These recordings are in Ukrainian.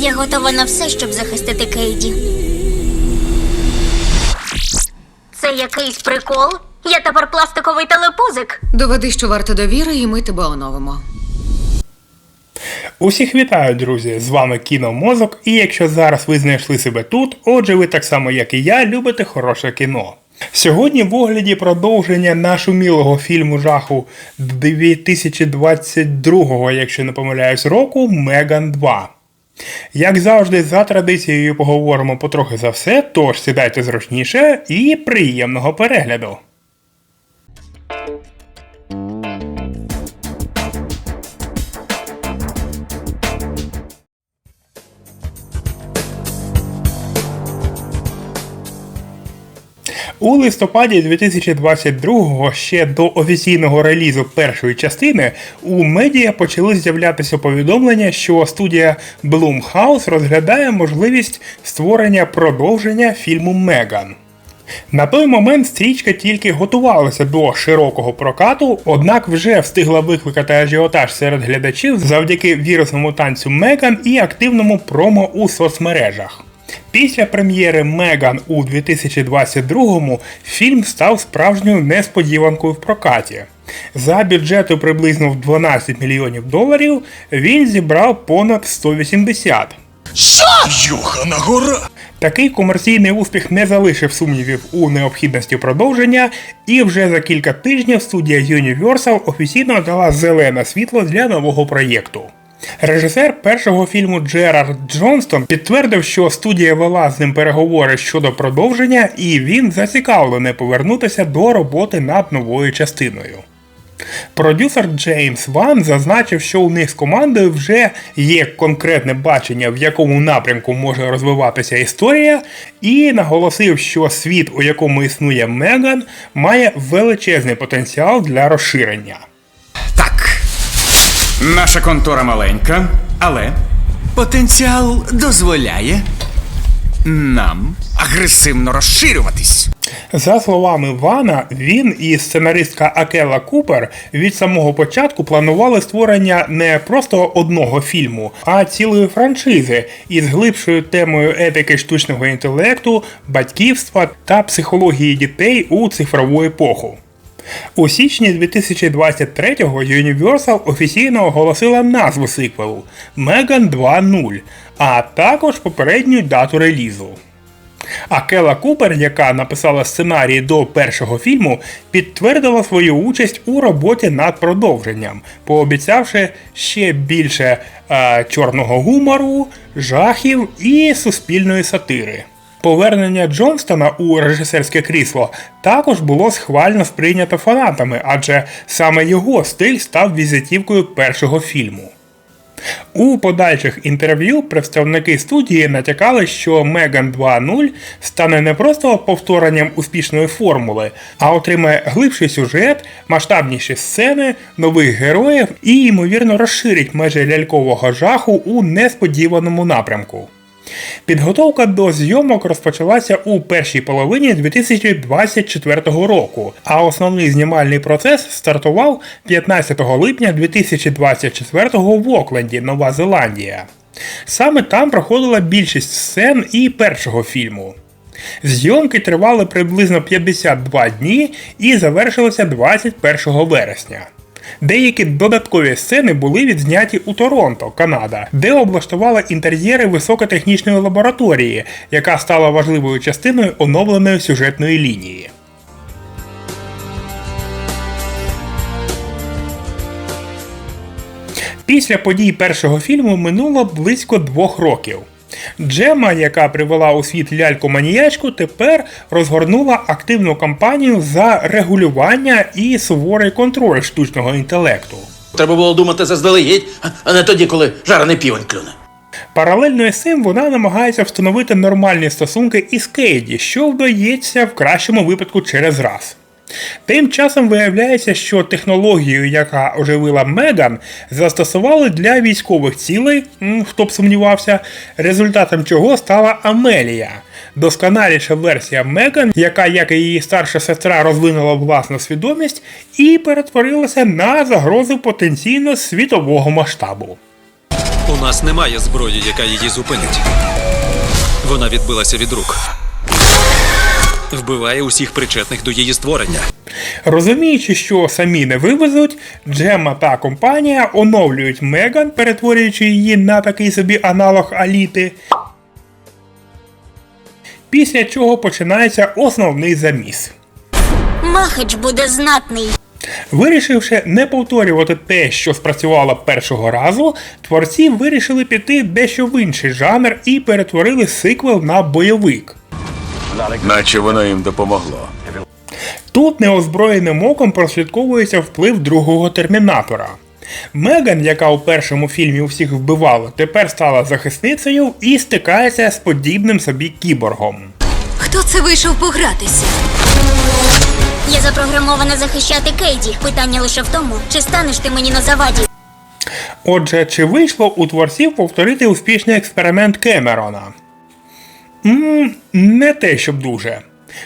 Я готова на все, щоб захистити Кейді. Це якийсь прикол? Я тепер пластиковий телепузик. Доведи, що варто довіри, і ми тебе оновимо. Усіх вітаю, друзі! З вами Кіномозок, і якщо зараз ви знайшли себе тут, отже, ви так само, як і я, любите хороше кіно. Сьогодні в огляді продовження нашумілого фільму жаху 2022, якщо не помиляюсь, року Меган 2. Як завжди, за традицією поговоримо потрохи за все, тож сідайте зручніше і приємного перегляду. У листопаді 2022-го, ще до офіційного релізу першої частини, у медіа почали з'являтися повідомлення, що студія Blumhouse розглядає можливість створення продовження фільму Меган. На той момент стрічка тільки готувалася до широкого прокату, однак вже встигла викликати ажіотаж серед глядачів завдяки вірусному танцю Меган і активному промо у соцмережах. Після прем'єри Меган у 2022-му фільм став справжньою несподіванкою в прокаті. За бюджету приблизно в 12 мільйонів доларів він зібрав понад 180. Йохана гора! Такий комерційний успіх не залишив сумнівів у необхідності продовження, і вже за кілька тижнів студія Universal офіційно дала зелене світло для нового проєкту. Режисер першого фільму Джерард Джонстон підтвердив, що студія вела з ним переговори щодо продовження, і він зацікавлений повернутися до роботи над новою частиною. Продюсер Джеймс Ван зазначив, що у них з командою вже є конкретне бачення, в якому напрямку може розвиватися історія, і наголосив, що світ, у якому існує Меган, має величезний потенціал для розширення. Наша контора маленька, але потенціал дозволяє нам агресивно розширюватись. За словами Вана, він і сценаристка Акела Купер від самого початку планували створення не просто одного фільму, а цілої франшизи із глибшою темою етики штучного інтелекту, батьківства та психології дітей у цифрову епоху. У січні 2023-го Universal офіційно оголосила назву сиквелу Megan 2.0, а також попередню дату релізу. А Кела Купер, яка написала сценарій до першого фільму, підтвердила свою участь у роботі над продовженням, пообіцявши ще більше е, чорного гумору, жахів і суспільної сатири. Повернення Джонстона у режисерське крісло також було схвально сприйнято фанатами, адже саме його стиль став візитівкою першого фільму. У подальших інтерв'ю представники студії натякали, що Меган 2.0 стане не просто повторенням успішної формули, а отримає глибший сюжет, масштабніші сцени, нових героїв і, ймовірно, розширить межі лялькового жаху у несподіваному напрямку. Підготовка до зйомок розпочалася у першій половині 2024 року, а основний знімальний процес стартував 15 липня 2024 в Окленді, Нова Зеландія. Саме там проходила більшість сцен і першого фільму. Зйомки тривали приблизно 52 дні і завершилися 21 вересня. Деякі додаткові сцени були відзняті у Торонто, Канада, де облаштували інтер'єри високотехнічної лабораторії, яка стала важливою частиною оновленої сюжетної лінії. Після подій першого фільму минуло близько двох років. Джема, яка привела у світ ляльку маніячку, тепер розгорнула активну кампанію за регулювання і суворий контроль штучного інтелекту. Треба було думати заздалегідь, а- а не тоді, коли жарений півень клюне. Паралельно із цим вона намагається встановити нормальні стосунки із Кейді, що вдається в кращому випадку через раз. Тим часом виявляється, що технологію, яка оживила Меган, застосували для військових цілей, хто б сумнівався, результатом чого стала Амелія. Досконаліша версія Меган, яка, як і її старша сестра, розвинула власну свідомість і перетворилася на загрозу потенційно світового масштабу. У нас немає зброї, яка її зупинить. Вона відбилася від рук. Вбиває усіх причетних до її створення. Розуміючи, що самі не вивезуть, Джемма та компанія оновлюють Меган, перетворюючи її на такий собі аналог Аліти. Після чого починається основний заміс. Махач буде знатний. Вирішивши не повторювати те, що спрацювало першого разу, творці вирішили піти дещо в інший жанр і перетворили сиквел на бойовик. Наче воно їм допомогло. Тут неозброєним оком прослідковується вплив другого термінатора. Меган, яка у першому фільмі усіх вбивала, тепер стала захисницею і стикається з подібним собі кіборгом. Хто це вийшов погратися? Я запрограмована захищати Кейді. Питання лише в тому, чи станеш ти мені на заваді. Отже, чи вийшло у творців повторити успішний експеримент Кемерона? М не те, щоб дуже.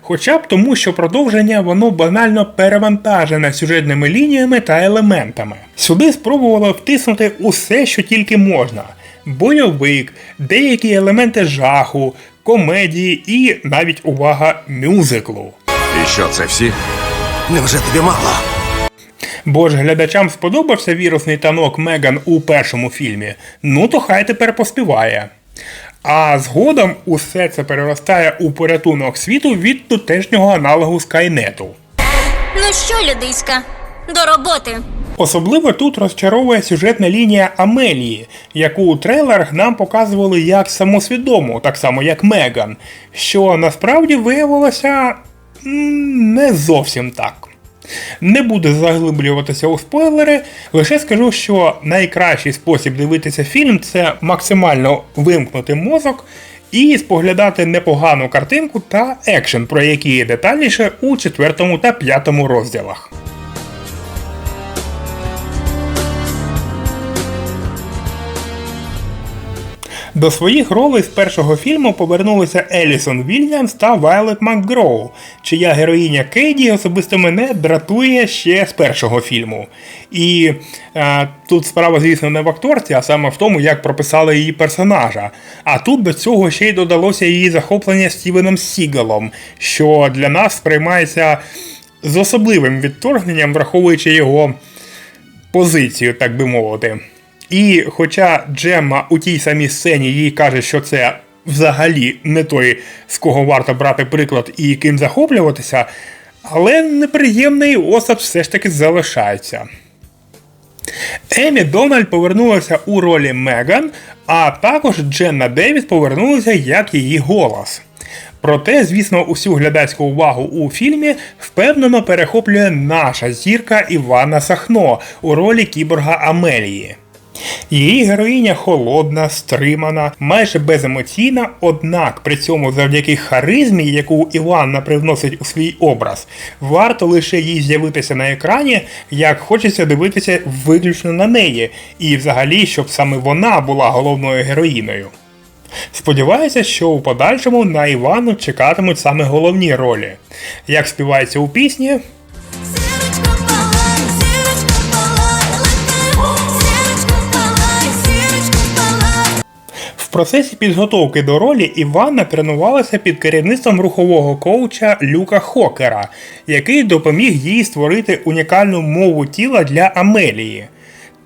Хоча б тому, що продовження воно банально перевантажене сюжетними лініями та елементами. Сюди спробувало втиснути усе, що тільки можна: бойовик, деякі елементи жаху, комедії і навіть увага мюзиклу. І що це всі? Невже тобі мало? Бо ж глядачам сподобався вірусний танок Меган у першому фільмі, ну то хай тепер поспіває. А згодом усе це переростає у порятунок світу від тутешнього аналогу Скайнету. Ну що, людиська, до роботи. Особливо тут розчаровує сюжетна лінія Амелії, яку у трейлерах нам показували як самосвідому, так само як Меган, що насправді виявилося не зовсім так. Не буду заглиблюватися у спойлери, лише скажу, що найкращий спосіб дивитися фільм це максимально вимкнути мозок і споглядати непогану картинку та екшен, про які є детальніше у четвертому та п'ятому розділах. До своїх ролей з першого фільму повернулися Елісон Вільямс та Вайлет МакГроу, чия героїня Кейді особисто мене дратує ще з першого фільму. І е, тут справа, звісно, не в акторці, а саме в тому, як прописали її персонажа. А тут до цього ще й додалося її захоплення Стівеном Сігалом, що для нас сприймається з особливим відторгненням, враховуючи його позицію, так би мовити. І хоча Джемма у тій самій сцені їй каже, що це взагалі не той, з кого варто брати приклад і ким захоплюватися, але неприємний осад все ж таки залишається. Емі Дональд повернулася у ролі Меган, а також Дженна Девіс повернулася як її голос. Проте, звісно, усю глядацьку увагу у фільмі впевнено перехоплює наша зірка Івана Сахно у ролі кіборга Амелії. Її героїня холодна, стримана, майже беземоційна, однак при цьому завдяки харизмі, яку Іванна привносить у свій образ, варто лише їй з'явитися на екрані, як хочеться дивитися виключно на неї, і взагалі, щоб саме вона була головною героїною. Сподіваюся, що у подальшому на Івану чекатимуть саме головні ролі. Як співається у пісні, процесі підготовки до ролі Івана тренувалася під керівництвом рухового коуча Люка Хокера, який допоміг їй створити унікальну мову тіла для Амелії.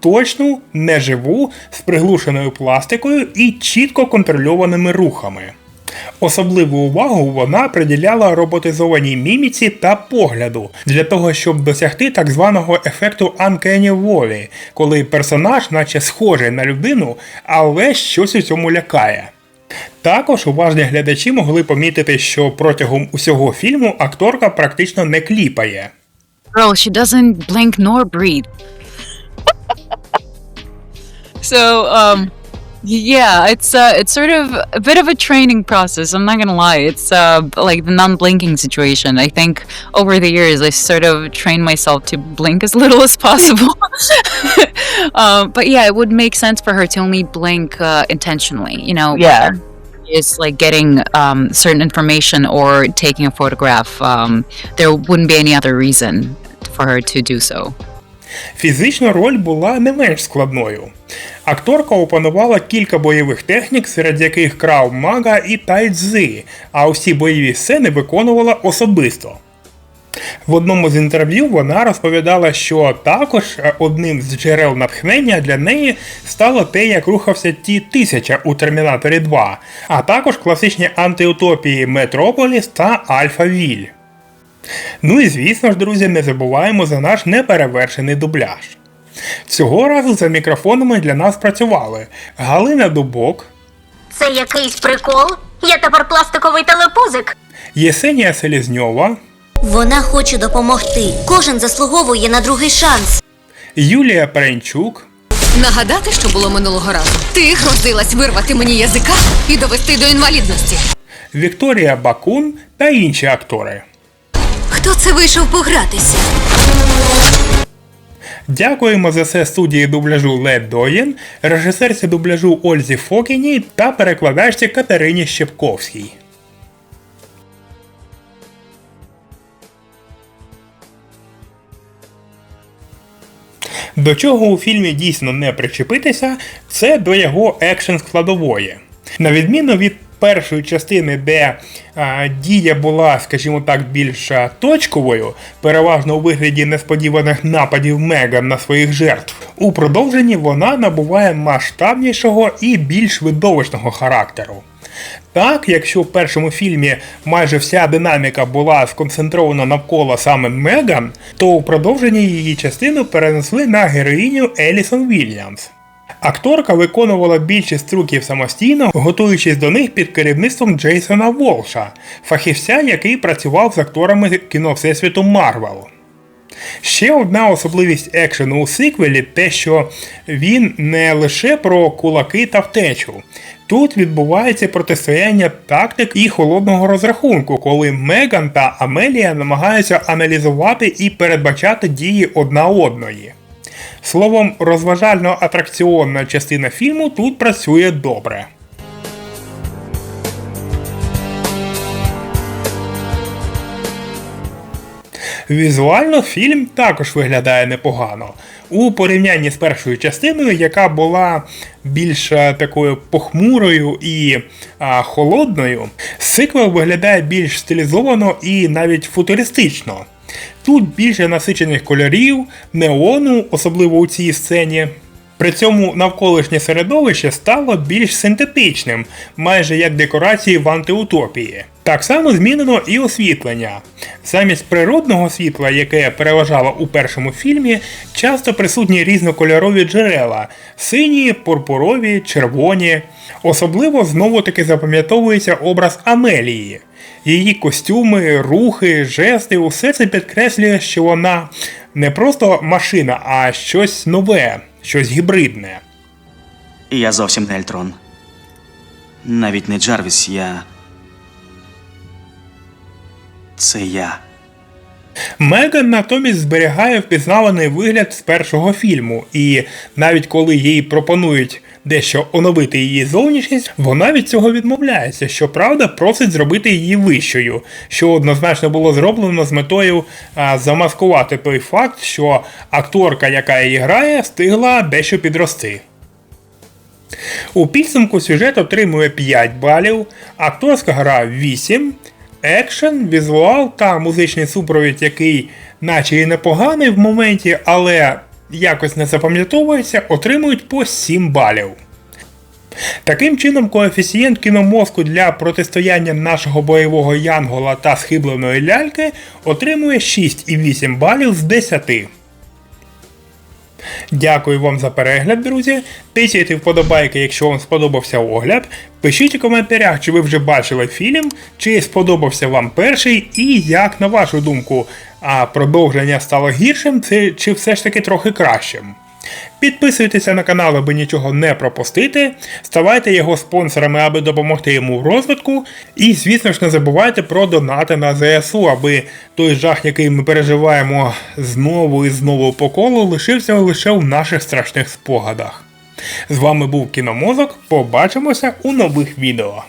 Точну, неживу, з приглушеною пластикою і чітко контрольованими рухами. Особливу увагу вона приділяла роботизованій міміці та погляду для того, щоб досягти так званого ефекту Uncanny Valley, коли персонаж, наче схожий на людину, але щось у цьому лякає. Також уважні глядачі могли помітити, що протягом усього фільму акторка практично не кліпає. Girl, she doesn't blink nor breathe. so, um, yeah, it's uh, it's sort of a bit of a training process. I'm not gonna lie. It's uh, like the non-blinking situation. I think over the years I sort of trained myself to blink as little as possible. um, but yeah, it would make sense for her to only blink uh, intentionally. You know, Yeah. is like getting um, certain information or taking a photograph. Um, there wouldn't be any other reason for her to do so. Фізично роль була не менш складною. Акторка опанувала кілька бойових технік, серед яких крав мага і тайцзи, а усі бойові сцени виконувала особисто. В одному з інтерв'ю вона розповідала, що також одним з джерел натхнення для неї стало те, як рухався ті тисяча у Термінаторі 2, а також класичні антиутопії Метрополіс та Альфа Віль. Ну і звісно ж, друзі, не забуваємо за наш неперевершений дубляж. Цього разу за мікрофонами для нас працювали Галина Дубок, Це якийсь прикол? Я тепер пластиковий телепузик. Єсенія Селізньова, Вона хоче допомогти. Кожен заслуговує на другий шанс. Юлія Перенчук, Нагадати, що було минулого разу. Ти грозилась вирвати мені язика і довести до інвалідності. Вікторія Бакун та інші актори. Хто це вийшов погратися? Дякуємо за це студії дубляжу Лед Доєн, режисерці дубляжу Ользі Фокіній та перекладачці Катерині Щепковській. До чого у фільмі дійсно не причепитися, це до його екшн складової. На відміну від першої частини, де а, дія була, скажімо так, більш точковою, переважно у вигляді несподіваних нападів Меган на своїх жертв, у продовженні вона набуває масштабнішого і більш видовищного характеру. Так, якщо в першому фільмі майже вся динаміка була сконцентрована навколо саме Меган, то у продовженні її частину перенесли на героїню Елісон Вільямс. Акторка виконувала більшість трюків самостійно, готуючись до них під керівництвом Джейсона Волша, фахівця, який працював з акторами кіно Всесвіту Марвел. Ще одна особливість екшену у сиквелі те, що він не лише про кулаки та втечу. Тут відбувається протистояння тактик і холодного розрахунку, коли Меган та Амелія намагаються аналізувати і передбачати дії одна одної. Словом, розважально-атракціонна частина фільму тут працює добре. Візуально фільм також виглядає непогано. У порівнянні з першою частиною, яка була більш е, такою похмурою і а, холодною, сиквел виглядає більш стилізовано і навіть футуристично. Тут більше насичених кольорів, неону, особливо у цій сцені. При цьому навколишнє середовище стало більш синтетичним, майже як декорації в антиутопії. Так само змінено і освітлення. Замість природного світла, яке переважало у першому фільмі, часто присутні різнокольорові джерела сині, пурпурові, червоні. Особливо знову таки запам'ятовується образ Амелії. Її костюми, рухи, жести усе це підкреслює, що вона не просто машина, а щось нове, щось гібридне. Я зовсім не Ельтрон. Навіть не Джарвіс, я. Це я. Меган натомість зберігає впізнаваний вигляд з першого фільму, і навіть коли їй пропонують дещо оновити її зовнішність, вона від цього відмовляється, щоправда, просить зробити її вищою, що однозначно було зроблено з метою а, замаскувати той факт, що акторка, яка її грає, встигла дещо підрости. У підсумку сюжет отримує 5 балів, акторська гра 8, екшен, візуал та музичний супровід, який наче і непоганий в моменті, але якось не запам'ятовується, отримують по 7 балів. Таким чином, коефіцієнт кіномозку для протистояння нашого бойового янгола та схибленої ляльки отримує 6,8 балів з 10. Дякую вам за перегляд, друзі. Тисяйте вподобайки, якщо вам сподобався огляд. Пишіть у коментарях, чи ви вже бачили фільм, чи сподобався вам перший, і як на вашу думку, а продовження стало гіршим, це- чи все ж таки трохи кращим. Підписуйтеся на канал, аби нічого не пропустити. Ставайте його спонсорами, аби допомогти йому в розвитку. І, звісно ж, не забувайте про донати на ЗСУ, аби той жах, який ми переживаємо знову і знову по колу, лишився лише в наших страшних спогадах. З вами був Кіномозок. Побачимося у нових відео.